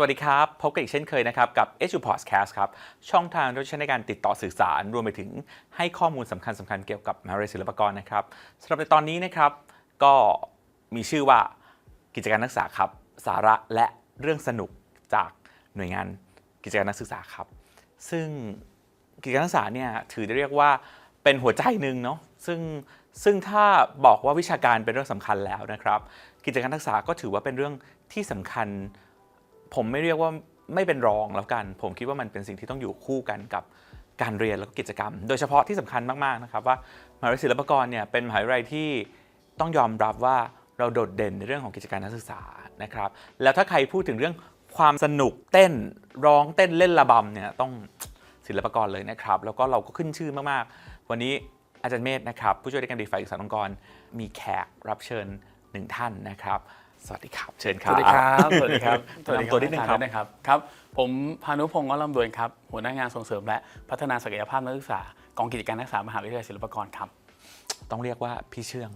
วัสดีครับ พบกันอีกเช่นเคยนะครับ กับ e d u Podcast ครับ ช่องทางที่ใช้ในการติดต่อสื่อสาร รวมไปถึงให้ข้อมูลสำคัญสำคัญเกี่ยวกับมหาวิทยาลัยศิลปากรนะครับสำหรับในตอนนี้นะครับก็มีชื่อว่ากิจการนักศึกษาครับ สาระและเรื่องสนุกจากหน่วยงานกิจการนักศึกษาครับ ซึ่งกิจการนักศึกษาเนี่ยถือได้เรียกว่าเป็นหัวใจหนึ่งเนาะซึ่งซึ่งถ้าบอกว่าวิชาการเป็นเรื่องสำคัญแล้วนะครับ กิจการนักศึกษาก็ถือว่าเป็นเรื่องที่สำคัญ ผมไม่เรียกว่าไม่เป็นรองแล้วกัน ผมคิดว่ามันเป็นสิ่งที่ต้องอยู่คู่กันกับการเรียนแล้วก็กิจกรรม โดยเฉพาะที่สำคัญมากๆนะครับว่ามหาวิทยาลัยศิลปากรเนี่ยเป็นมหาวิทยาลัยที่ต้องยอมรับว่าเราโดดเด่นในเรื่องของกิจการนักศึกษานะครับ แล้วถ้าใครพูดถึงเรื่องความสนุกเต้นร้องเต้นเล่นระบำเนี่ยต้องศิลปากรเลยนะครับ แล้วก็เราก็ขึ้นชื่อมากๆ วันนี้อาจารย์เมธนะครับ ผู้ช่วยในการดีฝ่ายศึกษาองค์กรมีแขกรับเชิญหนึ่งท่านนะครับ สวัสดีครับ เชิญคสรับวัสดีครับ สวัสดีครับแนะนำตัวนิดนึงครับอาจาย์นะครับ ครับ ผมพานุพงศ์ง้อลำดวนครับ หัวหน้างานส่งเสริมและพัฒนาศักยภาพนักศึกษากองกิจการนักศึกษามหาวิทยาลัยศิลปากรครับ ต้องเรียกว่าพี่เชื่อง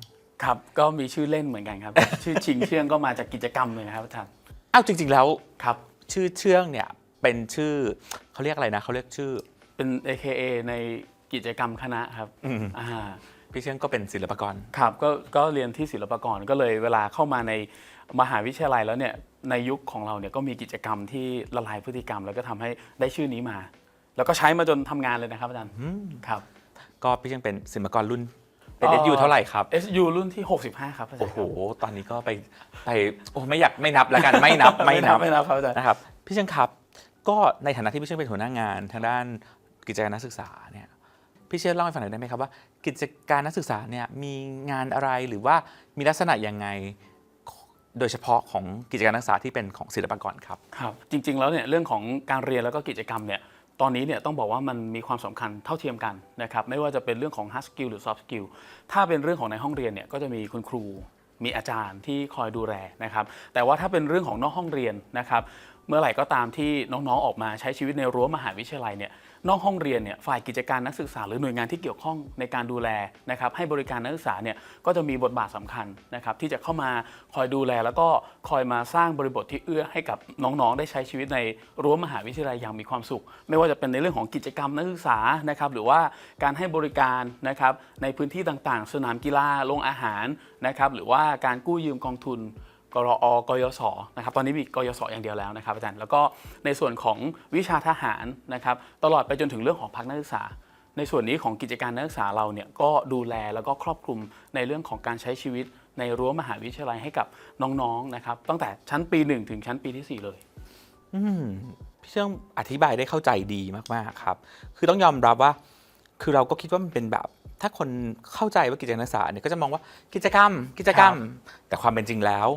ครับ ก็มีชื่อเล่นเหมือนกันครับ ชื่อชิงเชื่องก็มาจากกิจกรรมเลยนะครับอาจารย์ อ้าวจริง ๆ แล้วครับ ชื่อเชื่องเนี่ยเป็นชื่อเขาเรียกอะไรนะเขาเรียกชื่อ เป็น AKA ในกิจกรรมคณะครับอืม อ่า พี่เชื่องก็เป็นศิลปากร ครับก็ก็เรียนที่ศิลปากรก็เลยเวลาเข้ามาใน มหาวิทยาลัยแล้วเนี่ยในยุคของเราเนี่ยก็มีกิจกรรมที่ละลายพฤติกรรม แล้วก็ทำให้ได้ชื่อนี้มา แล้วก็ใช้มาจนทำงานเลยนะครับอาจารย์ครับ ก็พี่เชื่องเป็นศิลปากรรุ่นเป็นเอยูเท่าไหร่ครับ SU รุ่นที่ 65 ครับอาจารย์โอ้โหครับตอนนี้ก็ไปไปโอ้ไม่อยากไม่นับแล้วกันไม่นับไม่นับไม่นับครับอาจารย์นะครับพี่เชื่องครับ ก็ในฐานะที่พี่เชื่องเป็นหัวหน้างานทางด้านกิจการนักศึกษาเนี่ยพี่เชื่องเล่าให้ฟังหน่อยได้ไหมครับว่า กิจการนักศึกษาเนี่ยมีงานอะไรหรือว่ามีลักษณะยังไง โดยเฉพาะของกิจการนักศึกษาที่เป็นของศิลปากรครับ ครับ จริง ๆ แล้วเนี่ยเรื่องของการเรียนแล้วก็กิจกรรมเนี่ยตอนนี้เนี่ยต้องบอกว่ามันมีความสำคัญเท่าเทียมกันนะครับไม่ว่าจะเป็นเรื่องของ hard skill หรือ soft skill ถ้าเป็นเรื่องของในห้องเรียนเนี่ยก็จะมีคุณครูมีอาจารย์ที่คอยดูแลนะครับแต่ว่าถ้าเป็นเรื่องของนอกห้องเรียนนะครับเมื่อไหร่ก็ตามที่น้องๆออกมาใช้ชีวิตในรั้วมหาวิทยาลัยเนี่ย นอกห้องเรียนเนี่ยฝ่ายกิจการนักศึกษาหรือหน่วยงานที่เกี่ยวข้องในการดูแลนะครับให้บริการนักศึกษาเนี่ยก็จะมีบทบาทสำคัญนะครับที่จะเข้ามาคอยดูแล แล้วก็คอยมาสร้างบริบทที่เอื้อให้กับน้องๆ ได้ใช้ชีวิตในรั้วมหาวิทยาลัยอย่างมีความสุข ไม่ว่าจะเป็นในเรื่องของกิจกรรมนักศึกษานะครับหรือว่าการให้บริการนะครับในพื้นที่ต่างๆ สนามกีฬาโรงอาหารนะครับหรือว่าการกู้ยืมกองทุน กรอ กยศนะครับ ตอนนี้มีกยศอย่างเดียวแล้วนะครับอาจารย์ แล้วก็ในส่วนของวิชาทหารนะครับ ตลอดไปจนถึงเรื่องของพักนักศึกษา ในส่วนนี้ของกิจการนักศึกษาเราเนี่ยก็ดูแลแล้วก็ครอบคลุมในเรื่องของการใช้ชีวิตในรั้วมหาวิทยาลัยให้กับน้องๆนะครับ ตั้งแต่ชั้นปี 1 ถึงชั้นปีที่ 4 เลย อืมพี่เชื่องอธิบายได้เข้าใจดีมากๆครับ คือต้องยอมรับว่า คือเราก็คิดว่ามันเป็นแบบ ถ้าคนเข้าใจว่ากิจการนักศึกษาเนี่ยก็จะมองว่ากิจกรรม กิจกรรม แต่ความเป็นจริงแล้ว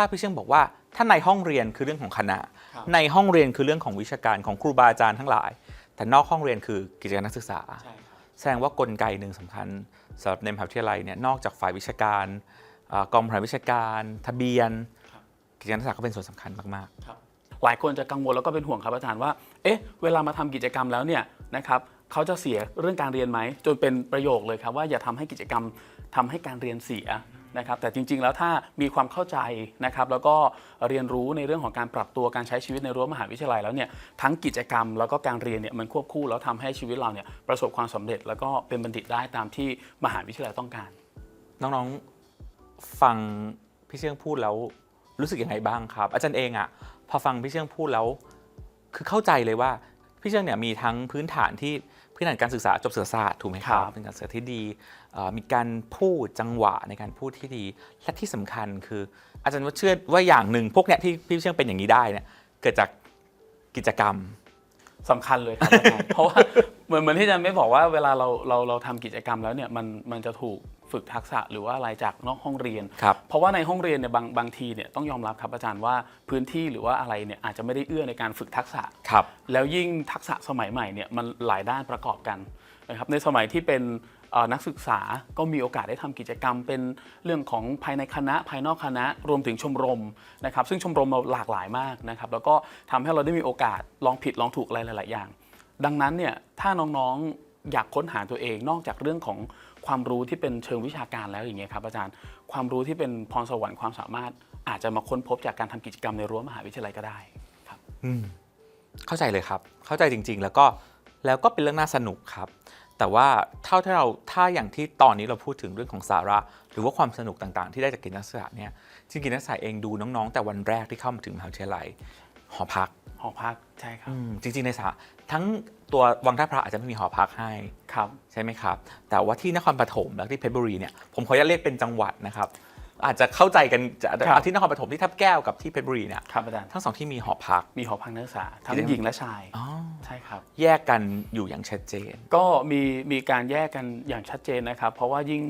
ถ้าพี่เชื่องบอกว่าถ้าในห้องเรียนคือเรื่องของคณะครับในห้องเรียนคือเรื่องของวิชาการของครูบาอาจารย์ทั้งหลาย แต่นอกห้องเรียนคือกิจการนักศึกษาใช่ครับแสดงว่ากลไกหนึ่งสำคัญสำหรับในมหาวิทยาลัยเนี่ยนอกจากฝ่ายวิชาการเอ่อกองบริหารวิชาการ ทะเบียนครับกิจการนักศึกษาก็เป็นส่วนสำคัญมากครับหลายคนจะกังวลแล้วก็เป็นห่วงครับอาจารย์ว่าเอ๊ะเวลามาทำกิจกรรมแล้วเนี่ยนะครับเขาจะเสียเรื่องการเรียนไหมจนเป็นประโยคเลยครับว่าอย่าทำให้กิจกรรมทำให้การเรียนเสีย นะครับแต่จริงๆ แล้วถ้ามีความเข้าใจนะครับแล้วก็เรียนรู้ในเรื่องของการปรับตัวการใช้ชีวิตในรั้วมหาวิทยาลัยแล้วเนี่ยทั้งกิจกรรมแล้วก็การเรียนเนี่ยมันควบคู่แล้วทำให้ชีวิตเราเนี่ยประสบความสำเร็จ แล้วก็เป็นบัณฑิตได้ตามที่มหาวิทยาลัยต้องการ น้องๆฟังพี่เชื่องพูดแล้วรู้สึกยังไงบ้างครับ อาจารย์เองอะพอฟังพี่เชื่องพูดแล้ว คือเข้าใจเลยว่าพี่เชื่องเนี่ยมีทั้งพื้นฐานที่ พื้นฐานการศึกษาจบศึกษาศาสตร์ถูกไหมครับครับเป็นการศึกษาที่ดีเอ่อมีการพูดจังหวะในการพูดที่ดี และที่สำคัญคือ อาจารย์ว่าเชื่อว่าอย่างหนึ่งพวกเนี้ยที่พี่เชื่องเป็นอย่างนี้ได้เนี่ยเกิดจากกิจกรรมสำคัญเลยครับอาจารย์เพราะว่าเหมือนเหมือนที่อาจารย์ไม่บอกว่าเวลาเราเราเราทำกิจกรรมแล้วเนี่ยมันมันจะถูก ฝึกทักษะหรือว่าอะไรจากนอกห้องเรียน ครับ เพราะว่าในห้องเรียนเนี่ยบางบางทีเนี่ยต้องยอมรับครับอาจารย์ว่าพื้นที่หรือว่าอะไรเนี่ยอาจจะไม่ได้เอื้อในการฝึกทักษะ ครับ แล้วยิ่งทักษะสมัยใหม่เนี่ยมันหลายด้านประกอบกันนะครับในสมัยที่เป็นเอ่อนักศึกษาก็มีโอกาสได้ทำกิจกรรม เป็นเรื่องของภายในคณะภายนอกคณะรวมถึงชมรมนะครับซึ่งชมรมเราหลากหลายมากนะครับแล้วก็ทำให้เราได้มีโอกาสลองผิดลองถูกอะไรหลาย ๆ อย่าง ดังนั้นเนี่ยถ้าน้องๆอยากค้นหาตัวเองนอกจากเรื่องของ ความรู้ที่เป็นเชิงวิชาการแล้วอย่างเงี้ยครับอาจารย์ความรู้ที่เป็นพรสวรรค์ความสามารถ อาจจะมาค้นพบจากการทำกิจกรรมในรั้วมหาวิทยาลัยก็ได้ครับออืมเข้าใจเลยครับ เข้าใจจริง ๆ แล้วก็แล้วก็เป็นเรื่องน่าสนุกครับ แต่ว่าเท่าที่เราถ้าอย่างที่ตอนนี้เราพูดถึงเรื่องของสาระ หรือว่าความสนุกต่างๆ ที่ได้จากกิจนักศึกษาเนี่ยจริงๆกิจนักศึกษาเองดูน้องๆ แต่วันแรกที่เข้ามาถึงมหาวิทยาลัยหอพักหอพักใช่ครับอืมจริงๆในสา ทั้งตัววังท่าพระอาจจะไม่มีหอพักให้ครับใช่ไหมครับ แต่ว่าที่นครปฐมและที่เพชรบุรีเนี่ยผมขออนุญาตเรียกเป็นจังหวัดนะครับ อาจจะเข้าใจกันจะครับเอาที่นครปฐมที่ทับแก้วกับที่เพชรบุรีเนี่ยครับอาจารย์ทั้งสองที่มีหอพักมีหอพักนักศึกษาทั้งที่ได้หญิงและชายอ๋อใช่ครับ แยกกันอยู่อย่างชัดเจน ก็มีมีการแยกกันอย่างชัดเจนนะครับ เพราะว่ายิ่ง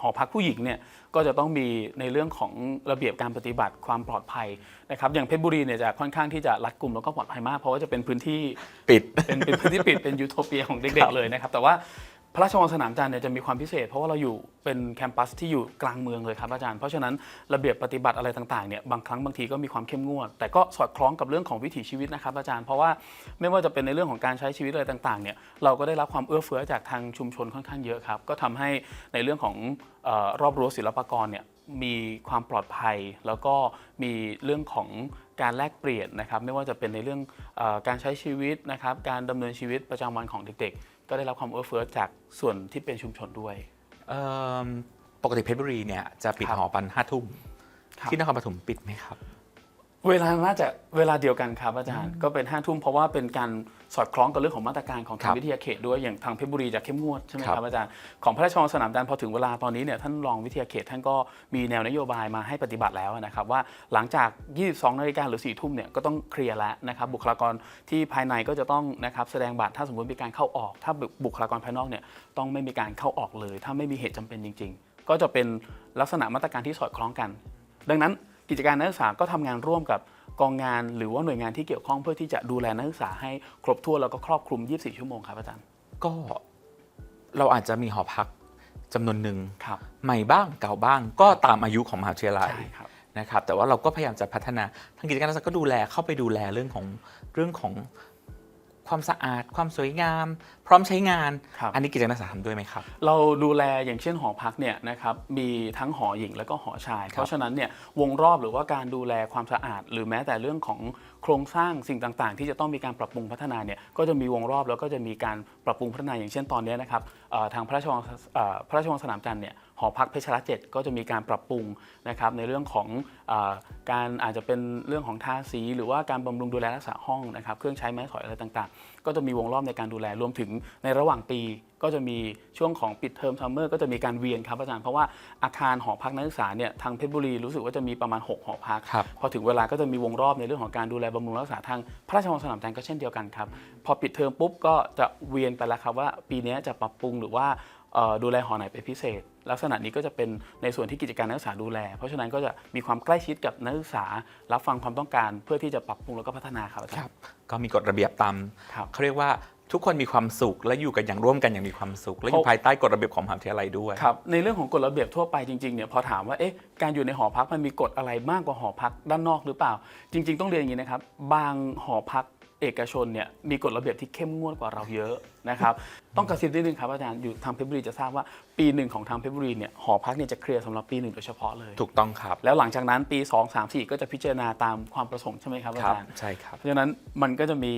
หอพักผู้หญิงเนี่ย ก็จะต้องมีในเรื่องของระเบียบการปฏิบัติความปลอดภัยนะครับอย่างเพชรบุรีเนี่ยจะค่อนข้างที่จะรัดกุมแล้วก็ปลอดภัยมาก เพราะว่าจะเป็นพื้นที่ปิด เป็นเป็นพื้นที่ปิดเป็นยูโทเปียของคเด็รักบๆเลยนะครับแต่ว่า พระราชวังสนามจันทร์เนี่ยจะมีความพิเศษ เพราะว่าเราอยู่เป็นแคมปัสที่อยู่กลางเมืองเลยครับอาจารย์ เพราะฉะนั้นระเบียบปฏิบัติอะไรต่างๆเนี่ยบางครั้งบางทีก็มีความเข้มงวด แต่ก็สอดคล้องกับเรื่องของวิถีชีวิตนะครับอาจารย์เพราะว่าไม่ว่าจะเป็นในเรื่องของการใช้ชีวิตอะไรต่างๆเนี่ยเราก็ได้รับความเอื้อเฟื้อจากทางชุมชนค่อนข้างเยอะครับก็ทำให้ในเรื่องของออรอบรั้วศิลปากรเนี่ยมีความปลอดภัย แล้วก็มีเรื่องของการแลกเปลี่ยนนะครับไม่ว่าจะเป็นในเรื่องอการใช้ชีวิตนะครับการดำเนินชีวิตประจำวันของเด็กๆ ก็ได้รับความเอื้อเฟื้อจากส่วนที่เป็นชุมชนด้วย เอิ่มปกติเพชรบุรีเนี่ยจะปิดครับหอปันห้าทุ่มครับ ที่นครปฐมปิดไหมครับ เวลาน่าจะเวลาเดียวกันครับอาจารย์ก็เป็นห้าทุ่มเพราะว่าเป็นการ สอดคล้องกับเรื่องของมาตรการของคทารังบวิทยาเขตด้วยอย่างทางเพชรบุรีจะเข้มงวดใช่ไหมครับครับอาจารย์ของพระราชวังสนามจันทร์พอถึงเวลาตอนนี้เนี่ยท่านรองวิทยาเขตท่านก็มีแนวนโยบายมาให้ปฏิบัติแล้วนะครับว่าหลังจาก 22 นาฬิกาหรือ 4 ทุ่มเนี่ยก็ต้องเคลียร์แล้วนะครับบุคลากรที่ภายในก็จะต้องนะครับแสดงบัตรถ้าสมมติมีการเข้าออก ถ้าบุคลากรภายนอกเนี่ยต้องไม่มีการเข้าออกเลย ถ้าไม่มีเหตุจำเป็นจริง ๆ ก็จะเป็นลักษณะมาตรการที่สอดคล้องกัน ดังนั้นกิจการนักศึกษาก็ทำงานร่วมกับ กองงานหรือว่าหน่วยงานที่เกี่ยวข้องเพื่อที่จะดูแลนักศึกษาให้ครบถ้วนแล้วก็ครอบคลุม 24 ชั่วโมงครับอาจารย์ ก็เราอาจจะมีหอพักจำนวนหนึ่งครับใหม่บ้างเก่าบ้าง ก็ตามอายุของมหาวิทยาลัยใช่ครับนะครับแต่ว่าเราก็พยายามจะพัฒนาทางกิจการนักศึกษาก็ดูแลเข้าไปดูแลเรื่องของเรื่องของ ความสะอาด ความสวยงาม พร้อมใช้งาน ครับ อันนี้กิจการนักศึกษาทำด้วยไหมครับ เราดูแลอย่างเช่นหอพักเนี่ยนะครับมีทั้งหอหญิงแล้วก็หอชาย เพราะฉะนั้นเนี่ยวงรอบหรือว่าการดูแลความสะอาด หรือแม้แต่เรื่องของโครงสร้างสิ่งต่างๆ ที่จะต้องมีการปรับปรุงพัฒนาเนี่ยก็จะมีวงรอบแล้วก็จะมีการปรับปรุงพัฒนาอย่างเช่นตอนนี้นะครับเอ่อทางพระราชวังเอ่อพระราชวังสนามจันทร์เนี่ย หอพักเพชรรัตน์เจ็ดก็จะมีการปรับปรุงนะครับในเรื่องของเออการอาจจะเป็นเรื่องของทาสี หรือว่าการบำรุงดูแลรักษาห้องนะครับเครื่องใช้ไม้สอยอะไรต่างๆ ก็จะมีวงรอบในการดูแลรวมถึงในระหว่างปีก็จะมีช่วงของปิดเทอมซัมเมอร์ก็จะมีการเวียนครับอาจารย์เพราะว่าอาคารหอพักนักศึกษาเนี่ยทางเพชรบุรีรู้สึกว่าจะมีประมาณ 6 หอพักครับพอถึงเวลาก็จะมีวงรอบในเรื่องของการดูแลบำรุงรักษาทางพระราชวังสนามจันทร์ก็เช่นเดียวกันครับพอปิดเทอมปุ๊บก็จะเวียนไปแล้วครับว่าปีนี้จะปรับปรุงหรือว่าเอ่อดูแลหอไหนเป็นพิเศษ ลักษณะนี้ก็จะเป็นในส่วนที่กิจการนักศึกษาดูแล เพราะฉะนั้นก็จะมีความใกล้ชิดกับนักศึกษา รับฟังความต้องการเพื่อที่จะปรับปรุงแล้วก็พัฒนาครับอาจารย์ครับ ก็มีกฎระเบียบตามครับเขาเรียกว่าทุกคนมีความสุขและอยู่กันอย่างร่วมกันอย่างมีความสุข และอยู่เพราะภายใต้กฎระเบียบของมหาวิทยาลัยด้วยครับในเรื่องของกฎระเบียบทั่วไปจริงๆเนี่ยพอถามว่าเอ๊ะการอยู่ในหอพักมันมีกฎอะไรมากกว่าหอพักด้านนอกหรือเปล่า จริง ๆ ต้องเรียนอย่างนี้นะครับบางหอพัก เอกชนเนี่ยมีกฎระเบียบที่เข้มงวดกว่าเราเยอะนะครับ ต้องกระซิบนิดนึงครับอาจารย์อยู่ทางเพชรบุรีจะทราบว่าปีหนึ่งของทางเพชรบุรีเนี่ยหอพักเนี่ยจะเคลียร์สำหรับปีหนึ่งโดยเฉพาะเลย ถูกต้องครับ แล้วหลังจากนั้นปี 2 3 4 ก็จะพิจารณาตามความประสงค์ใช่ไหมครับอาครับจารย์ใช่ครับเพราะฉะนั้นมันก็จะมี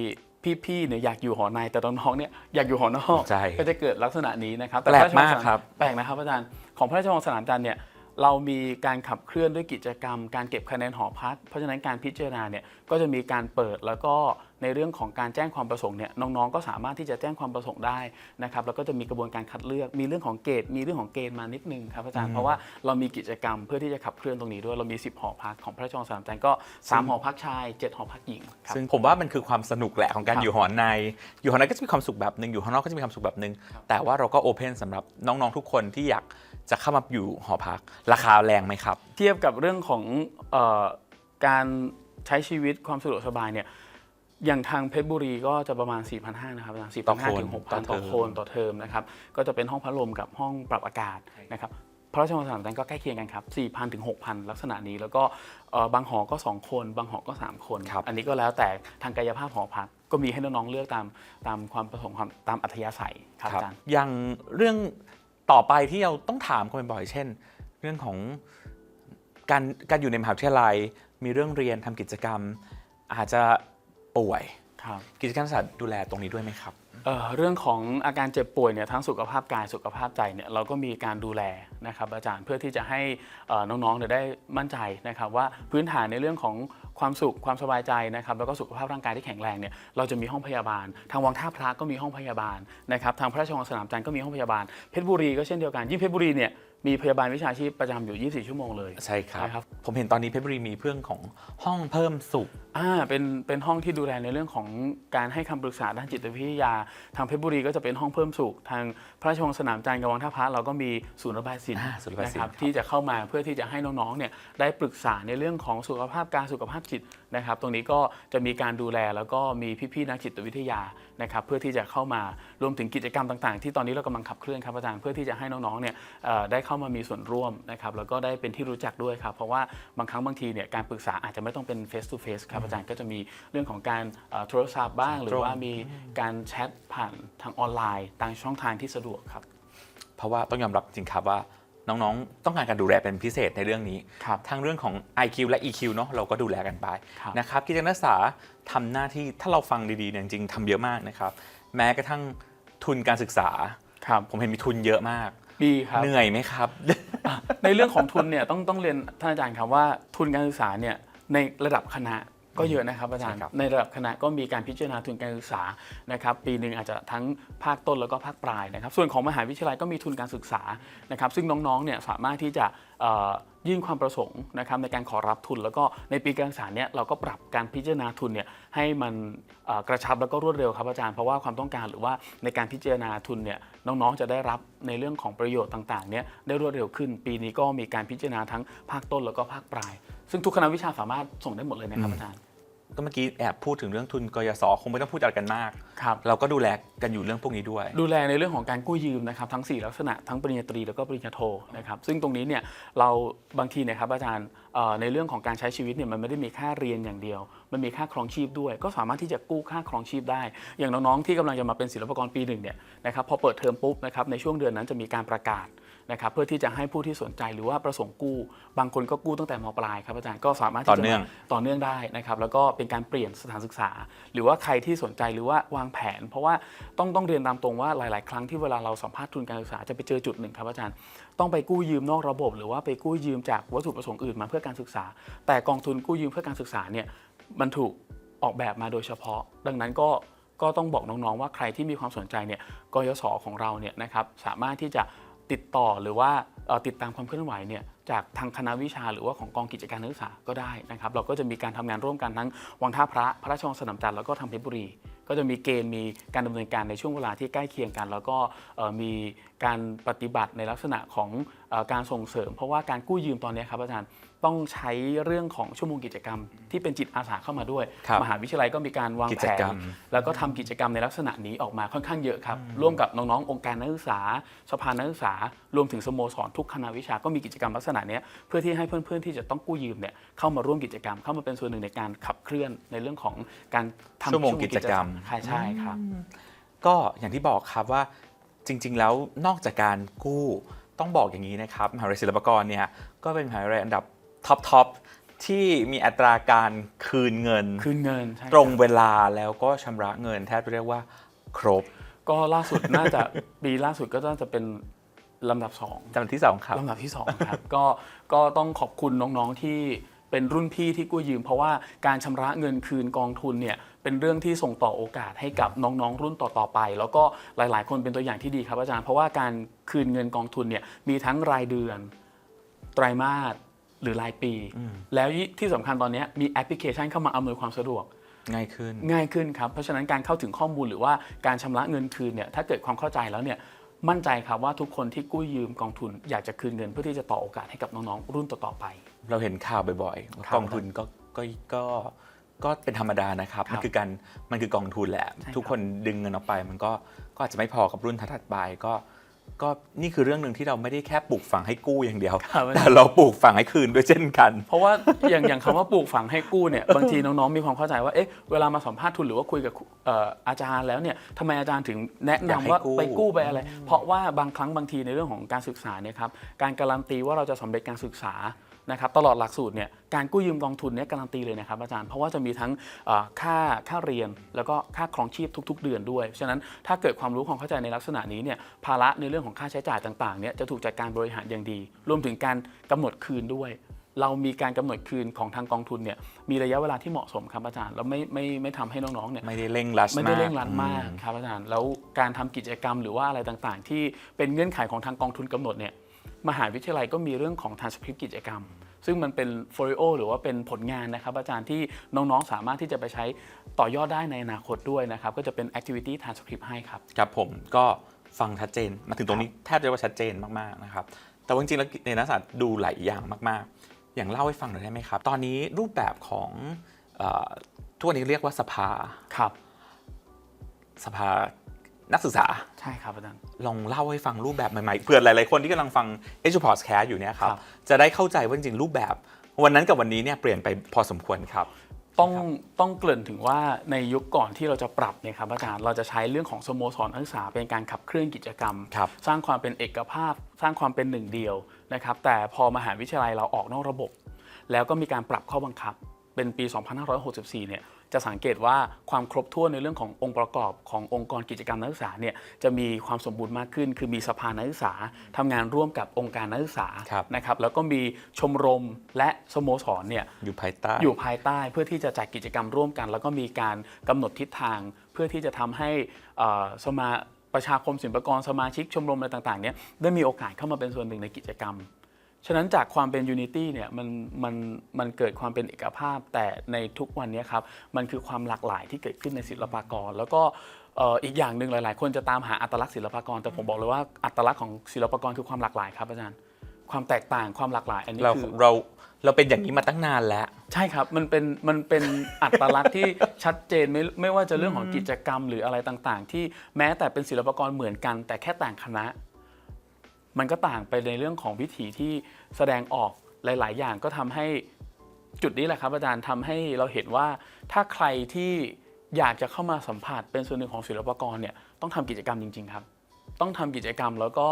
พี่ๆเนี่ยอยากอยู่หอในแต่น้องๆเนี่ยอยากอยู่หอนอกใช่ก็จะเกิดลักษณะนี้นะครับแปลกพระชวังมากสนครับแปลกนะครับอาจารย์ของพระราชวังสนามจันทร์เนี่ยเรามีการขับเคลื่อนด้วยกิจกรรม การเก็บคะแนนหอพัก เพราะฉะนั้นการพิจารณาเนี่ยก็จะมีการเปิดแล้วก็ ในเรื่องของการแจ้งความประสงค์เนี่ยน้องๆก็สามารถที่จะแจ้งความประสงค์ได้นะครับแล้วก็จะมีกระบวนการคัดเลือกมีเรื่องของเกรดมีเรื่องของเกณฑ์มานิดนึงครับอาจารย์เพราะว่าเรามีกิจกรรมเพื่อที่จะขับเคลื่อนตรงนี้ด้วยเรามี 10 หอพักของพระราชวังสนามจันทร์ก็สามหอพักชายเจ็ดหอพักหญิงครับ ซึ่งผมว่ามันคือความสนุกแหละของการครับอยู่หอใน อยู่หอในก็จะมีความสุขแบบหนึ่งอยู่หอนอกก็จะมีความสุขแบบหนึ่งแต่ว่าเราก็โอเพนสำหรับน้องๆทุกคนที่อยากจะเข้ามาอยู่หอพัก ราคาแรงไหมครับ เทียบกับเรื่องของเออการใช้ชีวิตความสะดวกสบายเนี่ย อย่างทางเพชรบุรีก็จะประมาณ 4,500นะครับอาจารย์ต่อคน4,500ถึงต่อ6,000เทต่ออมคนต่อเทอมนะครับ ก็จะเป็นห้องพัดลมกับห้องปรับอากาศนะครับพระราชวังสนามจันทร์ก็ใกล้เคียงกันครับ 4,000 ถึง 6,000 ลักษณะนี้ แล้วก็เอ่อบางหอก็ 2 คน บางหอก็ 3 คนครับอันนี้ก็แล้วแต่ทางกายภาพหอพัก ก็มีให้น้องๆเลือกตามตามความประสงค์ความตามอัธยาศัยครับอาจารย์ อย่างเรื่องต่อไปที่เราต้องถามกันบ่อยๆ เช่น เรื่องของการการอยู่ในมหาวิทยาลัย มีเรื่องเรียนทำกิจกรรม อาจจะ ป่วยครับกิจการศึกษาดูแลตรงนี้ด้วยไหมครับ เอ่อเรื่องของอาการเจ็บป่วยเนี่ยทั้งสุขภาพกายสุขภาพใจเนี่ยเราก็มีการดูแลนะครับอาจารย์เพื่อที่จะให้เอ่อน้องๆเนี่ยได้มั่นใจนะครับว่าพื้นฐานในเรื่องของความสุขความสบายใจนะครับแล้วก็สุขภาพร่างกายที่แข็งแรงเนี่ยเราจะมีห้องพยาบาล ทางวังท่าพระก็มีห้องพยาบาลนะครับทางพระราชวังสนามจันทร์ก็มีห้องพยาบาลเพชรบุรีก็เช่นเดียวกันยิ่งเพชรบุรีเนี่ย มีพยาบาลวิชาชีพประจำอยู่ 24 ชั่วโมงเลยใช่ครับนะครับ ผมเห็นตอนนี้เพชรบุรีมีเรื่องของห้องเพิ่มสุขอ่าเป็นเป็นห้องที่ดูแลในเรื่องของการให้คำปรึกษาด้านจิตวิทยา ทางเพชรบุรีก็จะเป็นห้องเพิ่มสุข ทางพระราชวังสนามจันทร์กับวังท่าพระเราก็มีศูนย์ระบายสินอ่าศูนย์ระบายนะสินครับครับที่จะเข้ามาเพื่อที่จะให้น้องๆเนี่ยได้ปรึกษาในเรื่องของสุขภาพกายสุขภาพจิต นะครับ ตรงนี้ก็จะมีการดูแลแล้วก็มีพี่ๆนักจิตวิทยานะครับเพื่อที่จะเข้ามารวมถึงกิจกรรมต่างๆ ที่ตอนนี้เรากำลังขับเคลื่อนครับอาจารย์เพื่อที่จะให้น้องๆเนี่ยเอ่อได้เข้ามามีส่วนร่วมนะครับแล้วก็ได้เป็นที่รู้จักด้วยครับ เพราะว่าบางครั้งบางทีเนี่ยการปรึกษาอาจจะไม่ต้องเป็น face to face ครับอาจารย์ก็จะมีเรื่องของการเอ่อโทรศัพท์บ้าง หรือว่ามีการแชทผ่านทางออนไลน์ตามช่องทางที่สะดวกครับ เพราะว่าต้องยอมรับจริงครับว่า น้องๆ ต้องการการดูแลเป็นพิเศษในเรื่องนี้ครับทั้งเรื่องของ IQ และ EQ เนาะเราก็ดูแลกันไปครับนะครับกิจการนักศึกษาทำหน้าที่ถ้าเราฟังดีๆเนี่ยจริงๆทำเยอะมากนะครับ แม้กระทั่งทุนการศึกษาครับผมเห็นมีทุนเยอะมากดีครับเหนื่อยไหมครับ ในเรื่องของทุนเนี่ยต้องต้องเรียนท่านอาจารย์ครับว่าทุนการศึกษาเนี่ยในระดับคณะ ก็เยอะนะครับอาจารย์ใช่ครับในระดับคณะก็มีการพิจารณาทุนการศึกษานะครับปีหนึ่งอาจจะทั้งภาคต้นแล้วก็ภาคปลายนะครับส่วนของมหาวิทยาลัยก็มีทุนการศึกษานะครับซึ่งน้องๆเนี่ยสามารถที่จะเอ่อยื่นความประสงค์นะครับในการขอรับทุน แล้วก็ในปีการศึกษาเนี่ยเราก็ปรับการพิจารณาทุนเนี่ยให้มันเอ่อกระชับแล้วก็รวดเร็วครับอาจารย์เพราะว่าความต้องการหรือว่าในการพิจารณาทุนเนี่ยน้องๆจะได้รับในเรื่องของประโยชน์ต่างๆเนี่ยได้รวดเร็วขึ้น ปีนี้ก็มีการพิจารณาทั้งภาคต้นแล้วก็ภาคปลาย ซึ่งทุกคณะวิชาสามารถส่งได้หมดเลยนะครับอาจารย์ ก็เมื่อกี้แอบพูดถึงเรื่องทุนกยศคงไม่ต้องพูดอะไรกันมาก ครับ เราก็ดูแลกันอยู่เรื่องพวกนี้ด้วย ดูแลในเรื่องของการกู้ยืมนะครับทั้ง 4 ลักษณะทั้งปริญญาตรีแล้วก็ปริญญาโทนะครับซึ่งตรงนี้เนี่ยเราบางทีเนยครับอาจารย์เอ่อในเรื่องของการใช้ชีวิตเนี่ยมันไม่ได้มีค่าเรียนอย่างเดียว มันมีค่าครองชีพด้วย ก็สามารถที่จะกู้ค่าครองชีพได้ อย่างน้องๆที่กำลังจะมาเป็นศิลปากรปีหนึ่งเนี่ยนะครับพอเปิดเทอมปุ๊บนะครับในช่วงเดือนนั้นจะมีการประกาศ นะครับเพื่อที่จะให้ผู้ที่สนใจหรือว่าประสงค์กู้ บางคนก็กู้ตั้งแต่มปลายครับอาจารย์ก็สามารถที่ต่อจะเนื่อง ต่อเนื่องได้นะครับแล้วก็เป็นการเปลี่ยนสถานศึกษา หรือว่าใครที่สนใจหรือว่าวางแผน เพราะว่าต้องต้องเรียนตามตรงว่าหลาย ๆ ครั้งที่เวลาเราสัมภาษณ์ทุนการศึกษาจะไปเจอจุดหนึ่งครับอาจารย์ต้องไปกู้ยืมนอกระบบ หรือว่าไปกู้ยืมจากวัตถุประสงค์อื่นมาเพื่อการศึกษา แต่กองทุนกู้ยืมเพื่อการศึกษาเนี่ยมันถูกออกแบบมาโดยเฉพาะ ดังนั้นก็ก็ต้องบอกน้อง ๆ ว่าใครที่มีความสนใจเนี่ยกยศของเราเนี่ยนะครับสามารถที่จะ ติดต่อหรือว่าติดตามความเคลื่อนไหวเนี่ยจากทางคณะวิชาหรือว่าของกองกิจการนักศึกษาก็ได้นะครับ เราก็จะมีการทำงานร่วมกันทั้งวังท่าพระ พระราชวังสนามจันทร์แล้วก็ทางเพชรบุรี ก็จะมีเกณฑ์มีการดำเนินการในช่วงเวลาที่ใกล้เคียงกัน แล้วก็มีการปฏิบัติในลักษณะของการส่งเสริม เพราะว่าการกู้ยืมตอนนี้ครับอาจารย์ ต้องใช้เรื่องของชั่วโมงกิจกรรม ที่เป็นจิตอาสาเข้ามาด้วยครับมหาวิทยาลัยก็มีการวางกิแผจนกรรมแล้วก็ทำกิจกรรมในลักษณะนี้ออกมาค่อนข้างเยอะครับ ร่วมกับน้องๆ องค์การนักศึกษา สภานักศึกษา รวมถึงสโมสรทุกคณะวิชาก็มีกิจกรรมลักษณะเนี้ยเพื่อที่ให้เพื่อนๆที่จะต้องกู้ยืมเนี่ยเข้ามาร่วมกิจกรรม เข้ามาเป็นส่วนหนึ่งในการขับเคลื่อนในเรื่องของการทำชั่วโมงกิจกรรมใช่ใช่ครับ ก็อย่างที่บอกครับว่าจริง ๆ แล้วนอกจากการกู้ต้องบอกอย่างนี้นะครับมหาวิทยาลัยศิลปากรเนี่ยก็เป็นมหาวิทยาลัยอันดับ ท็อปทอปที่มีอัตราการคืนเงิน คืนเงินใช่คบตรงเวลาแล้วก็ชำระเงินแทบจะเรียกว่าครบก็ล่าสุดน่าจะ ปีล่าสุดก็น่าจะเป็นลำดับสอง จำนวนที่สองครับ ลำดับที่2ครับ ก็ก็ต้องขอบคุณน้องๆที่เป็นรุ่นพี่ที่กู้ยืม เพราะว่าการชำระเงินคืนกองทุนเนี่ยเป็นเรื่องที่ส่งต่อโอกาสให้กับน้องๆ รุ่นต่อๆไป แล้วก็หลายๆ คนเป็นตัวอย่างที่ดีครับอาจารย์เพราะว่าการคืนเงินกองทุนเนี่ยมีทั้งรายเดือน ไตรมาส หรือรายปี แล้วที่สำคัญตอนนี้มีแอปพลิเคชันเข้ามาอำนวยความสะดวกง่ายขึ้นง่ายขึ้นครับเพราะฉะนั้นการเข้าถึงข้อมูลหรือว่าการชำระเงินคืนเนี่ยถ้าเกิดความเข้าใจแล้วเนี่ยมั่นใจครับว่าทุกคนที่กู้ยืมกองทุนอยากจะคืนเงินเพื่อที่จะต่อโอกาสให้กับน้องๆรุ่นต่อๆไป เราเห็นข่าวบ่อยๆครับกองทุนก็ก็ก็ก็เป็นธรรมดานะครับครับมันคือการมันคือกองทุนแหละใช่ครับทุกคนดึงเงินออกไป มันก็ก็อาจจะไม่พอกับรุ่นถัดๆไปก็ ก็นี่คือเรื่องหนึ่งที่เราไม่ได้แค่ปลูกฝังให้กู้อย่างเดียว ครับ แต่เราปลูกฝังให้คืนด้วยเช่นกัน เพราะว่าอย่างอย่างคำว่าปลูกฝังให้กู้เนี่ย บางทีน้องๆมีความเข้าใจว่าเอ๊ะเวลามาสัมภาษณ์ทุนหรือว่าคุยกับเอ่ออาจารย์แล้วเนี่ยทำไมอาจารย์ถึงแนะอยากนำให้ว่ากู้ ไปกู้ไปอะไร เพราะว่าบางครั้งบางทีในเรื่องของการศึกษาเนี่ยครับการการันตีว่าเราจะสำเร็จการศึกษา นะครับตลอดหลักสูตรเนี่ยการกู้ยืมกองทุนเนี่ยการันตีเลยนะครับอาจารย์เพราะว่าจะมีทั้งเอ่อค่าค่าเรียน แล้วก็ค่าครองชีพทุก ๆ เดือนด้วย ฉะนั้นถ้าเกิดความรู้ความเข้าใจในลักษณะนี้เนี่ยภาระในเรื่องของค่าใช้จ่ายต่างๆเนี่ยจะถูกจัดการบริหารอย่างดี รวมถึงการกำหนดคืนด้วยเรามีการกำหนดคืนของทางกองทุนเนี่ยมีระยะเวลาที่เหมาะสมครับอาจารย์แล้วไม่ไม่ไม่ทำให้น้องๆเนี่ยไม่ได้เร่งรัดไม่ได้ากเร่งรัดมากอืครับอาจารย์แล้วการทำกิจกรรมหรือว่าอะไรต่างๆ ที่เป็นเงื่อนไขของทางกองทุนกำหนดเนี่ยมหาวิทยาลัยก็มีเรื่องของ transcript กิจกรรม ซึ่งมันเป็น f o r i o หรือว่าเป็นผลงานนะครับ อาจารย์ที่น้องๆ สามารถที่จะไปใช้ต่อยอดได้ในอนาคตด้วยนะครับ ก็จะเป็น activity transcript ให้ครับ ครับผมก็ฟังชัดเจน มาถึงตรงนี้แทบจะเรียกว่าชัดเจนมากๆนะครับ แต่ว่าจริงๆแล้วในนักศึกษาดูหลายอย่างมากๆ อย่างเล่าให้ฟังหน่อยได้ไหมครับ ตอนนี้รูปแบบของเอ่อทุกวันนี้เรียกว่าสภาครับ สภา นักศึกษา ใช่ครับอาจารย์ ลองเล่าให้ฟังรูปแบบใหม่ๆเผื่อหลายๆคนที่กำลังฟัง e d u p o d c a s t อยู่เนี่ยครับ ครับ จะได้เข้าใจว่าจริงๆรูปแบบ วันนั้นกับวันนี้เนี่ยเปลี่ยนไปพอสมควรครับ ต้องต้องเกริ่นถึงว่าในยุคก่อนที่เราจะปรับเนี่ยครับอาจารย์เราจะใช้เรื่องของสโมสรนักศึกษาเป็นการขับเคลื่อนกิจกรรม ครับ สร้างความเป็นเอกภาพ สร้างความเป็นหนึ่งเดียวนะครับแต่พอมหาวิทยาลัยเราออกนอกระบบ แล้วก็มีการปรับข้อบังคับเป็นปี 2564 เนี่ย จะสังเกตว่าความครบถ้วนในเรื่องขององค์ประกอบขององค์กรกิจกรรมนักศึกษาเนี่ยจะมีความสมบูรณ์มากขึ้น คือมีสภานักศึกษาทำงานร่วมกับองค์การนักศึกษาครับนะครับแล้วก็มีชมรมและสโมสรเนี่ยอยู่ภายใต้อยู่ภายใต้เพื่อที่จะจัดกิจกรรมร่วมกัน แล้วก็มีการกำหนดทิศทาง เพื่อที่จะทำให้เอ่อสมาประชาคมศิลปากรสมาชิกชมรมอะไรต่างๆเนี่ยได้มีโอกาสเข้ามาเป็นส่วนหนึ่งในกิจกรรม ฉะนั้นจากความเป็นยูนิตี้เนี่ยมันมันมันเกิดความเป็นเอกภาพ แต่ในทุกวันเนี้ครับมันคือความหลากหลายที่เกิดขึ้นในศิลปากร แล้วก็เอ่ออีกอย่างหนึ่งหลาย ๆ คนจะตามหาอัตลักษณ์ศิลปากร แต่ผมบอกเลยว่าอัตลักษณ์ของศิลปากรคือความหลากหลายครับอาจารย์ ความแตกต่างความหลากหลาย อันนี้เราคือเราเราเป็นอย่างนี้มาตั้งนานแล้ว ใช่ครับมันเป็นมันเป็นอัตลักษณ์ที่ชัดเจนไม่ไม่ว่าจะเรื่องของกิจกรรมหรืออะไรต่าง ๆ ที่แม้แต่เป็นศิลปากรเหมือนกัน แต่แค่ต่างคณะ มันก็ต่างไปในเรื่องของวิถีที่แสดงออกหลาย ๆ อย่างก็ทำให้จุดนี้แหละครับอาจารย์ทำให้เราเห็นว่าถ้าใครที่อยากจะเข้ามาสัมผัสเป็นส่วนหนึ่งของศิลปกรเนี่ยต้องทำกิจกรรมจริง ๆ ครับ ต้องทำกิจกรรมแล้วก็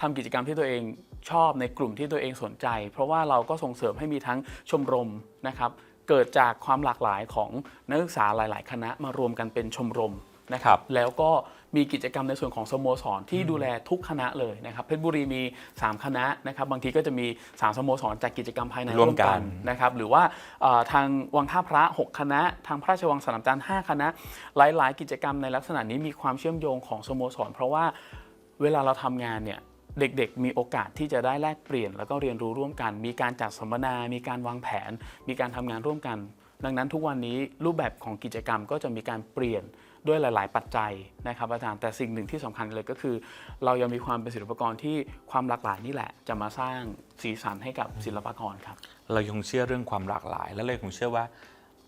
ทำกิจกรรมที่ตัวเองชอบในกลุ่มที่ตัวเองสนใจ เพราะว่าเราก็ส่งเสริมให้มีทั้งชมรมนะครับ เกิดจากความหลากหลายของนักศึกษาหลาย ๆ คณะมารวมกันเป็นชมรม นะคครัรับบแล้วก็มีกิจกรรมในส่วนของสโมสรที่ดูแลทุกคณะเลยนะครับเพชรบุรีมี 3 คณะนะครับบางทีก็จะมี 3 สโมสรจัดกิจกรรมภายในร่วมกันนะครับหรือว่าเอ่อทางวังท่าพระ 6 คณะ ทางพระราชวังสนามจันทร์5คณะ หลาย ๆ กิจกรรมในลักษณะนี้มีความเชื่อมโยงของสโมสร เพราะว่าเวลาเราทำงานเนี่ยเด็กๆ มีโอกาสที่จะได้แลกเปลี่ยน แล้วก็เรียนรู้ร่วมกัน มีการจัดสัมมนา มีการวางแผน มีการทำงานร่วมกัน ดังนั้นทุกวันนี้รูปแบบของกิจกรรมก็จะมีการเปลี่ยน ด้วยหลาย ๆ ปัจจัยนะครับอาจารย์แต่สิ่งหนึ่งที่สำคัญเลยก็คือ เรายังมีความเป็นศิลปกรที่ความหลากหลายนี่แหละ จะมาสร้างสีสันให้กับศิลปกรครับ เรายังเชื่อเรื่องความหลากหลาย และเลยคงเชื่อว่า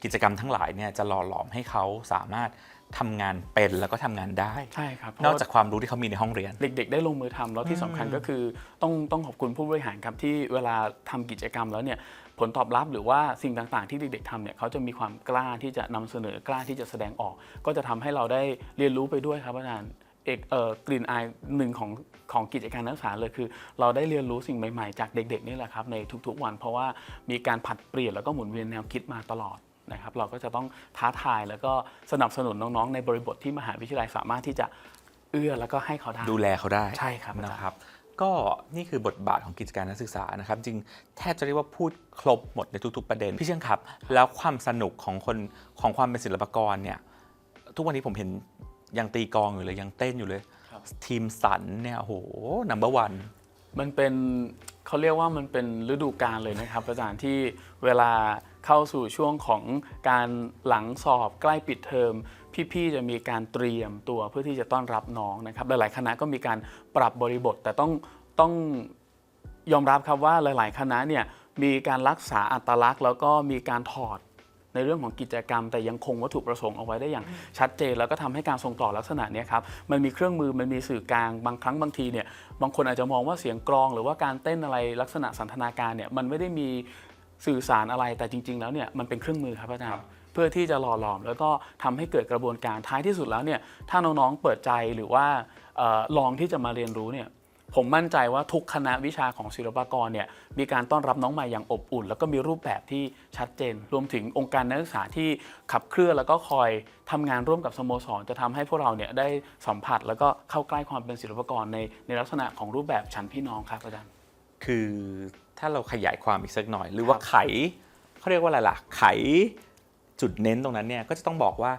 กิจกรรมทั้งหลายเนี่ยจะหล่อหลอมให้เขาสามารถ ทำงานเป็นแล้วก็ทำงานได้ใช่ครับนอกจากความรู้ที่เขามีในห้องเรียน เด็ก ๆ ได้ลงมือทำแล้วที่สำคัญก็คือต้องต้องขอบคุณผู้บริหารครับที่เวลาทำกิจกรรมแล้วเนี่ยผลตอบรับหรือว่าสิ่งต่างๆ ที่เด็กๆทำเนี่ยเขาจะมีความกล้าที่จะนำเสนอกล้าที่จะแสดงออก ก็จะทำให้เราได้เรียนรู้ไปด้วยครับอาจารย์เอกเอ่อกลิ่นอายหนึ่งของของกิจการนักศึกษาเลยคือ เราได้เรียนรู้สิ่งใหม่ๆ จากเด็กๆนี่แหละครับในทุกๆวัน เพราะว่ามีการผัดเปลี่ยนแล้วก็หมุนเวียนแนวคิดมาตลอด นะครับเราก็จะต้องท้าทายแล้วก็สนับสนุนน้องๆ ในบริบทที่มหาวิทยาลัยสามารถที่จะเอื้อแล้วก็ให้เขาได้ดูแลเขาได้ใช่ครับอาจารย์นะครับ ก็นี่คือบทบาทของกิจการนักศึกษานะครับ จริงแทบจะเรียกว่าพูดครบหมดในทุก ๆ ประเด็น พี่เชียงครับ แล้วความสนุกของคนของความเป็นศิลปากรเนี่ยทุกวันนี้ผมเห็นยังตีกลองอยู่เลยยังเต้นอยู่เลยครับทีมสันเนี่ยโอ้โหนัมเบอร์วันมันเป็นเขาเรียกว่ามันเป็นฤดูกาลเลยนะครับอาจารย์ที่เวลา เข้าสู่ช่วงของการหลังสอบใกล้ปิดเทอมพี่ๆจะมีการเตรียมตัวเพื่อที่จะต้อนรับน้องนะครับ หลายๆคณะก็มีการปรับบริบท แต่ต้องต้องยอมรับครับว่าหลาย ๆ คณะเนี่ยมีการรักษาอัตลักษณ์ แล้วก็มีการถอดในเรื่องของกิจกรรม แต่ยังคงวัตถุประสงค์เอาไว้ได้อย่างชัดเจน แล้วก็ทำให้การส่งต่อลักษณะเนี้ยครับมันมีเครื่องมือมันมีสื่อกลางบางครั้งบางทีเนี่ยบางคนอาจจะมองว่าเสียงกลอง หรือว่าการเต้นอะไรลักษณะสันทนาการเนี่ยมันไม่ได้มี สื่อสารอะไรแต่จริง ๆ แล้วเนี่ยมันเป็นเครื่องมือครับอาจารย์เพื่อที่จะหล่อหลอม แล้วก็ทำให้เกิดกระบวนการท้ายที่สุดแล้วเนี่ยถ้าน้องๆเปิดใจหรือว่าเอ่อลองที่จะมาเรียนรู้เนี่ยผมมั่นใจว่าทุกคณะวิชาของศิลปากรเนี่ยมีการต้อนรับน้องใหม่อย่างอบอุ่น แล้วก็มีรูปแบบที่ชัดเจน รวมถึงองค์การนักศึกษาที่ขับเคลื่อนแล้วก็คอยทำงานร่วมกับสโมสร จะทำให้พวกเราเนี่ยได้สัมผัส แล้วก็เข้าใกล้ความเป็นศิลปากรในในลักษณะของรูปแบบชั้นพี่น้องครับอาจารย์ คือถ้าเราขยายความอีกสักหน่อย หรือว่าครับไขเขาเรียกว่าอะไรล่ะไขจุดเน้นตรงนั้นเนี่ยก็จะต้องบอกว่า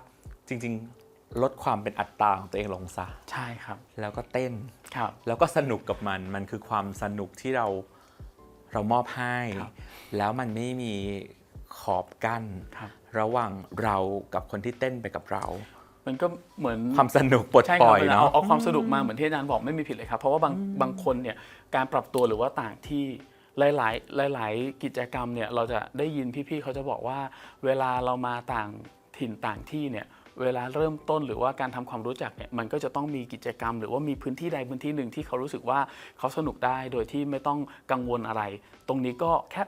จริง ๆ ลดความเป็นอัตตาของตัวเองลงซะใช่ครับ แล้วก็เต้นครับแล้วก็สนุกกับมันมันคือความสนุกที่เราเรามอบให้ครับแล้วมันไม่มีขอบกั้นครับระหว่างเรากับคนที่เต้นไปกับเรา มันก็เหมือนความสนุกปลดใช่ปคล่รัอยเอาเนาะเอาความสนุกมาเหมือนที่อาจารย์บอกไม่มีผิดเลยครับ เพราะว่าบางบางคนเนี่ยการปรับตัวหรือว่าต่างที่หลายๆ หลาย ๆ กิจกรรมเนี่ยเราจะได้ยินพี่ๆเขาจะบอกว่า เวลาเรามาต่างถิ่นต่างที่เนี่ยเวลาเริ่มต้นหรือว่าการทำความรู้จักเนี่ยมันก็จะต้องมีกิจกรรม หรือว่ามีพื้นที่ใดพื้นที่หนึ่งที่เขารู้สึกว่าเขาสนุกได้โดยที่ไม่ต้องกังวลอะไร ตรงนี้ก็แค่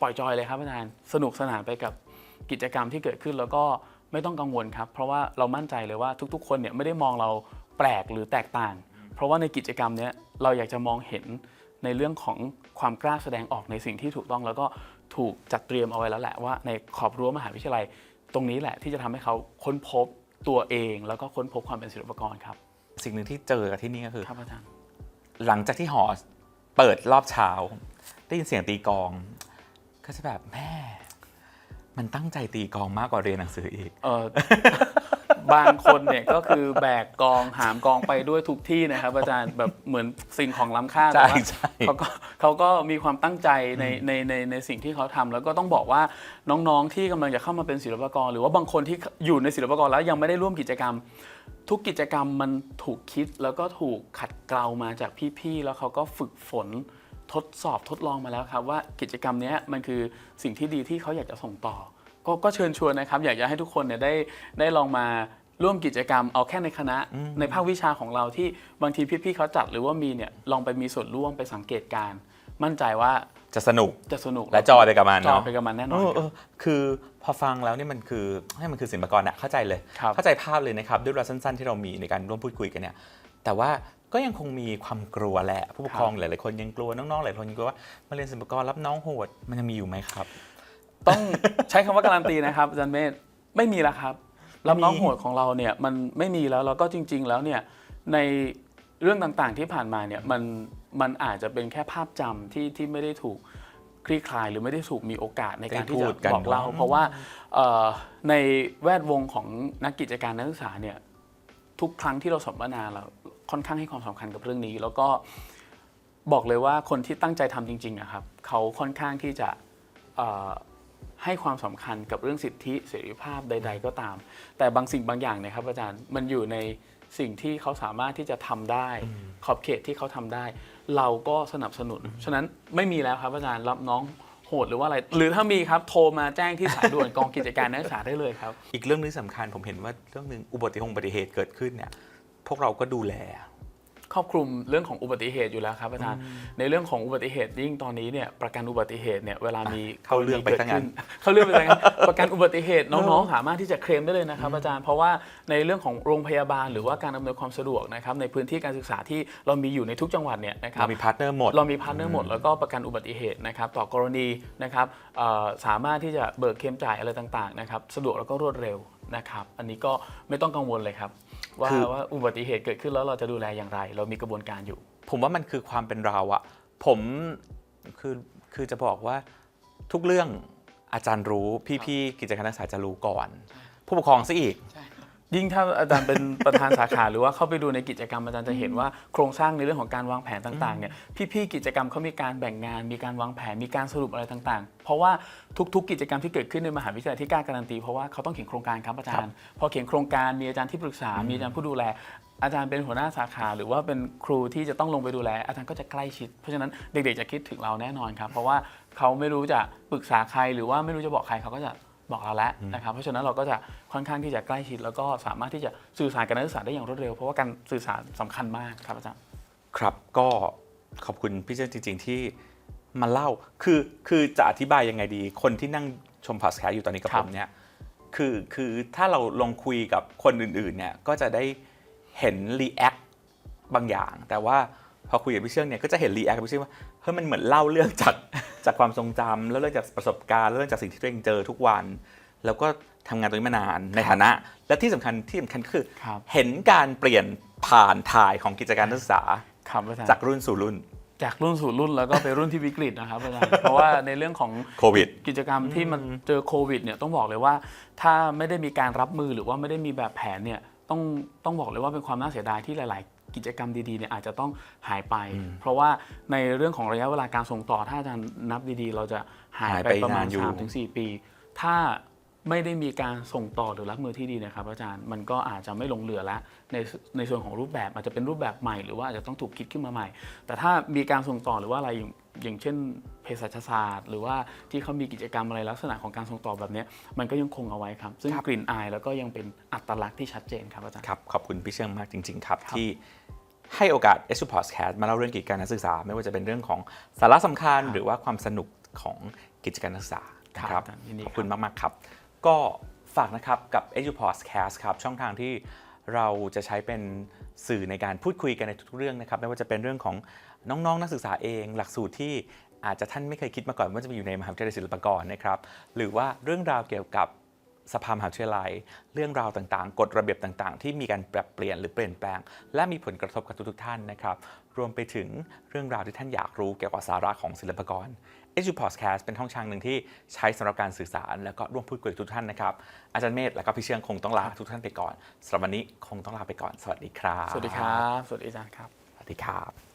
ปล่อยจอยเลยครับอาจารย์สนุกสนานไปกับกิจกรรมที่เกิดขึ้นแล้วก็ ไม่ต้องกังวลครับ เพราะว่าเรามั่นใจเลยว่าทุกๆ คนเนี่ยไม่ได้มองเราแปลกหรือแตกต่าง เพราะว่าในกิจกรรมเนี้ยเราอยากจะมองเห็นในเรื่องของความกล้าแสดงออกในสิ่งที่ถูกต้องแล้วก็ถูกจัดเตรียมเอาไว้แล้วแหละว่าในขอบรั้วมหาวิทยาลัย ตรงนี้แหละที่จะทำให้เขาค้นพบตัวเอง แล้วก็ค้นพบความเป็นศิลปากรครับ สิ่งหนึ่งที่เจอกับที่นี่ก็คือครับอาจารย์หลังจากที่หอเปิดรอบเช้า ได้ยินเสียงตีกลอง ก็จะแบบแม่ มันตั้งใจตีกลองมากกว่าเรียนหนังสืออีก เออบางคนเนี่ยก็คือแบกกองหามกองไปด้วยทุกที่นะครับ อาจารย์แบบเหมือนสิ่งของล้ำค่าใช่แต่ว่าใช่ เขาก็เขาก็มีความตั้งใจในในในในสิ่งที่เขาทำแล้วก็ต้องบอกว่าน้องๆที่กำลังจะเข้ามาเป็นศิลปากร หรือว่าบางคนที่อยู่ในศิลปากรแล้วยังไม่ได้ร่วมกิจกรรม ทุกกิจกรรมมันถูกคิดแล้วก็ถูกขัดเกลามาจากพี่ๆแล้วเขาก็ฝึกฝน ทดสอบทดลองมาแล้วครับว่ากิจกรรมเนี้ยมันคือสิ่งที่ดีที่เขาอยากจะส่งต่อ ก็ก็เชิญชวนนะครับ อยากจะให้ทุกคนเนี่ยได้ได้ลองมาร่วมกิจกรรมเอาแค่ในคณะในภาควิชาของเราที่บางทีพี่ๆเขาจัดหรือว่ามีเนี่ยลองไปมีส่วนร่วมไปสังเกตการณ์มั่นใจว่าจะสนุกจะสนุกและจอยไปกับมันจอยเนาะไปกับมันแน่นเออนอเออคือพอฟังแล้วนี่มันคือให้มันคือศิลปากรอะเข้าใจเลยครับเข้าใจภาพเลยนะครับด้วยเวลาสั้นๆที่เรามีในการร่วมพูดคุยกันเนี่ยแต่ว่า ก็ยังคงมีความกลัวแหละ ผู้ปกครองหลายๆคนยังกลัวน้องๆหลายคนยังกลัวว่ามาเรียนศิลปากรรับน้องโหดมันยังมีอยู่ไหมครับ ต้องใช้คำว่าการันตีนะครับอาจารย์เมธไม่มีแล้วครับรับน้องไม่มีโหดของเราเนี่ยมันไม่มีแล้วแล้วก็จริง ๆ แล้วเนี่ยในเรื่องต่างๆที่ผ่านมาเนี่ยมันมันอาจจะเป็นแค่ภาพจำที่ที่ไม่ได้ถูกคลี่คลายหรือไม่ได้ถูกมีโอกาสในการที่จะได้พูดกันบอกเล่าเนอะเพราะว่าเอ่อในแวดวงของนักกิจการนักศึกษาเนี่ยทุกครั้งที่เราสัมมนาเรา ค่อนข้างให้ความสำคัญกับเรื่องนี้ แล้วก็บอกเลยว่าคนที่ตั้งใจทำจริงๆอะครับเขาค่อนข้างที่จะเอ่อให้ความสำคัญกับเรื่องสิทธิเสรีภาพใด ๆ ก็ตาม แต่บางสิ่งบางอย่างเนะครับอาจารย์มันอยู่ในสิ่งที่เขาสามารถที่จะทำได้ขอบเขตที่เขาทำได้ เราก็สนับสนุน ฉะนั้นไม่มีแล้วครับอาจารย์รับน้องโหดหรือว่าอะไร หรือถ้ามีครับโทรมาแจ้งที่สายด่วนกองกิจการนักศึกษาได้เลยครับ อีกเรื่องนึงสำคัญผมเห็นว่าเรื่องหนึ่งอุบัติเหตุอุบัติเหตุเกิดขึ้นเนี่ย พวกเราก็ดูแล ครอบคลุมเรื่องของอุบัติเหตุอยู่แล้วครับอาจารย์ในเรื่องของอุบัติเหตุยิ่งตอนนี้เนี่ยประกันอุบัติเหตุเนี่ยเวลามีเข้าเรื่องไปกิดซะงั้ขึ้นเข้าเรื่องไปซะงั้นประกันอุบัติเหตุน้องๆสามารถที่จะเคลมได้เลยนะครับอาจารย์เพราะว่าในเรื่องของโรงพยาบาลหรือว่าการอำนวยความสะดวกนะครับในพื้นที่การศึกษาที่เรามีอยู่ในทุกจังหวัดเนี่ยนะครับเรามีพาร์ทเนอร์หมดเรามีพาร์ทเนอร์หมดแล้วก็ประกันอุบัติเหตุนะครับต่อกรณีนะครับเอ่อสามารถที่จะเบิกเคลมจ่ายอะไรต่างๆนะครับสะดวกแล้วก็รวดเร็วนะครับอันนี้ก็ไม่ต้องกังวลเลยครับ ว่าคือ ว่าอุบัติเหตุเกิดขึ้นแล้วเราจะดูแลอย่างไร เรามีกระบวนการอยู่ ผมว่ามันคือความเป็นเราอะผมคือคือจะบอกว่าทุกเรื่องอาจารย์รู้พี่ๆกิจการนักศึกษาจะรู้ก่อน ผู้ปกครองซะอีก ยิ่งถ้าอาจารย์เป็นประธานสาขาหรือว่าเข้าไปดูในกิจกรรมอาจารย์จะเห็นว่าโครงสร้างในเรื่องของการวางแผนต่างๆเนี่ยพี่ๆกิจกรรมเขามีการแบ่งงาน มีการวางแผนมีการสรุปอะไรต่างๆ เพราะว่าทุกๆ กิจกรรมที่เกิดขึ้นในมหาวิทยาลัยที่กล้าการันตีเพราะว่าเขาต้องเขียนโครงการครับอาจารย์ พอเขียนโครงการมีอาจารย์ที่ปรึกษา มีอาจารย์ผู้ดูแลอาจารย์เป็นหัวหน้าสาขา หรือว่าเป็นครูที่จะต้องลงไปดูแล อาจารย์ก็จะใกล้ชิด เพราะฉะนั้นเด็กๆจะคิดถึงเราแน่นอนครับ เพราะว่าเขาไม่รู้จะปรึกษาใครหรือว่าไม่รู้จะบอกใครเขาก็จะ บอกเราแล้วนะครับเพราะฉะนั้นเราก็จะค่อนข้างที่จะใกล้ชิด แล้วก็สามารถที่จะสื่อสารกับนักศึกษาได้อย่างรวดเร็ว เพราะว่าการสื่อสารสำคัญมากครับอาจารย์ครับก็ขอบคุณพี่เจนจริง ๆที่มาเล่าคือคือจะอธิบายยังไงดี คนที่นั่งชมพอดแคสต์อยู่ตอนนี้กับครัผบมเนี่ยคือคือถ้าเราลองคุยกับคนอื่นๆเนี่ยก็จะได้เห็นรีแอคบางอย่าง แต่ว่าพพอคุยกับพี่เชื่องเนี่ยก็จะเห็นรีแอคกับพี่เชื่องว่า เฮ้ยมันเหมือนเล่าเรื่องจากจากความทรงจำแล้วเรื่องจากประสบการณ์แล้วเรื่องจากสิ่งที่ตัวเองเจอทุกวัน แล้วก็ทำงานตรงนี้มานานในฐานะ และที่สำคัญที่สำคัญก็คือ ครับ เห็นการเปลี่ยนผ่านถ่ายของกิจการนักศึกษาครับอาจารย์จากรุ่นสู่รุ่นจากรุ่นสู่รุ่นแล้วก็ไปรุ่นที่วิกฤตนะครับอาจารย์ เพราะว่าในเรื่องของโควิด กิจกรรมที่มันเจอโควิดเนี่ยต้องบอกเลยว่าถ้าไม่ได้มีการรับมือหรือว่าไม่ได้มีแบบแผนเนี่ยต้องต้องบอกเลยว่าเป็นความน่าเสียดายที่หลายๆ กิจกรรมดีๆเนี่ยอาจจะต้องหายไป เพราะว่าในเรื่องของระยะเวลาการส่งต่อถ้าอาจารย์นับดีๆ เราจะหายหายไปไปประมาณนานอยู่3-4ปี ถ้าไม่ได้มีการส่งต่อหรือรับมือที่ดีนะครับ อาจารย์มันก็อาจจะไม่ลงเหลือแล้วในในส่วนของรูปแบบอาจจะเป็นรูปแบบใหม่หรือว่าอาจจะต้องถูกคิดขึ้นมาใหม่ แต่ถ้ามีการส่งต่อหรือว่าอะไร อย่างอย่างเช่นเภสัชศาสตร์ หรือว่าที่เขามีกิจกรรมอะไรลักษณะของการส่งต่อแบบเนี้ยมันก็ยังคงเอาไว้ครับ ซึ่งกลิ่นอายแล้วก็ยังเป็นอัตลักษณ์ที่ชัดเจนครับอาจารย์ครับขอบคุณพี่เชื่องมากจริง ๆ ครับครับที่ให้โอกาส s อ p o d c a s t มาเล่าเรื่องกิจการนักศึกษา ไม่ว่าจะเป็นเรื่องของสาระสำคัญ หรือว่าความสนุกของกิจการนักศึกษานะครับอาจารย์ยินดีขอบคุณมากๆครับ ก็ฝากนะครับกับ e d u p o d c a s t ครับช่องทางที่เราจะใช้เป็นสื่อในการพูดคุยกันในทุกๆเรื่องนะครับไม่ว่าจะเป็นเรื่องของ น้องๆนักศึกษาเองหลักสูตรที่อาจจะท่านไม่เคยคิดมาก่อนว่าจะมีอยู่ในมหาวิทยาลัยศิลปากรนะครับ หรือว่าเรื่องราวเกี่ยวกับสภามหาวิทยาลัย เรื่องราวต่างๆ กฎระเบียบต่างๆ ที่มีการปรับเปลี่ยนหรือเปลี่ยนแปลง และมีผลกระทบกับทุกๆท่านนะครับ รวมไปถึงเรื่องราวที่ท่านอยากรู้เกี่ยวกับสาระของศิลปากร e d u p o d c a s t เป็นช่องทางหนึ่งที่ใช้สำหรับการสื่อสาร แล้วก็ร่วมพูดคุยกับทุกท่านนะครับ อาจารย์เมธและก็พี่เชียงคงต้องลาทุกท่านไปก่อนสำหรับวันนี้คงต้องลาไปก่อน สวัสดีครับ สวัสดีครับ สวัสดีอาจารย์ครับ สวัสดีครับ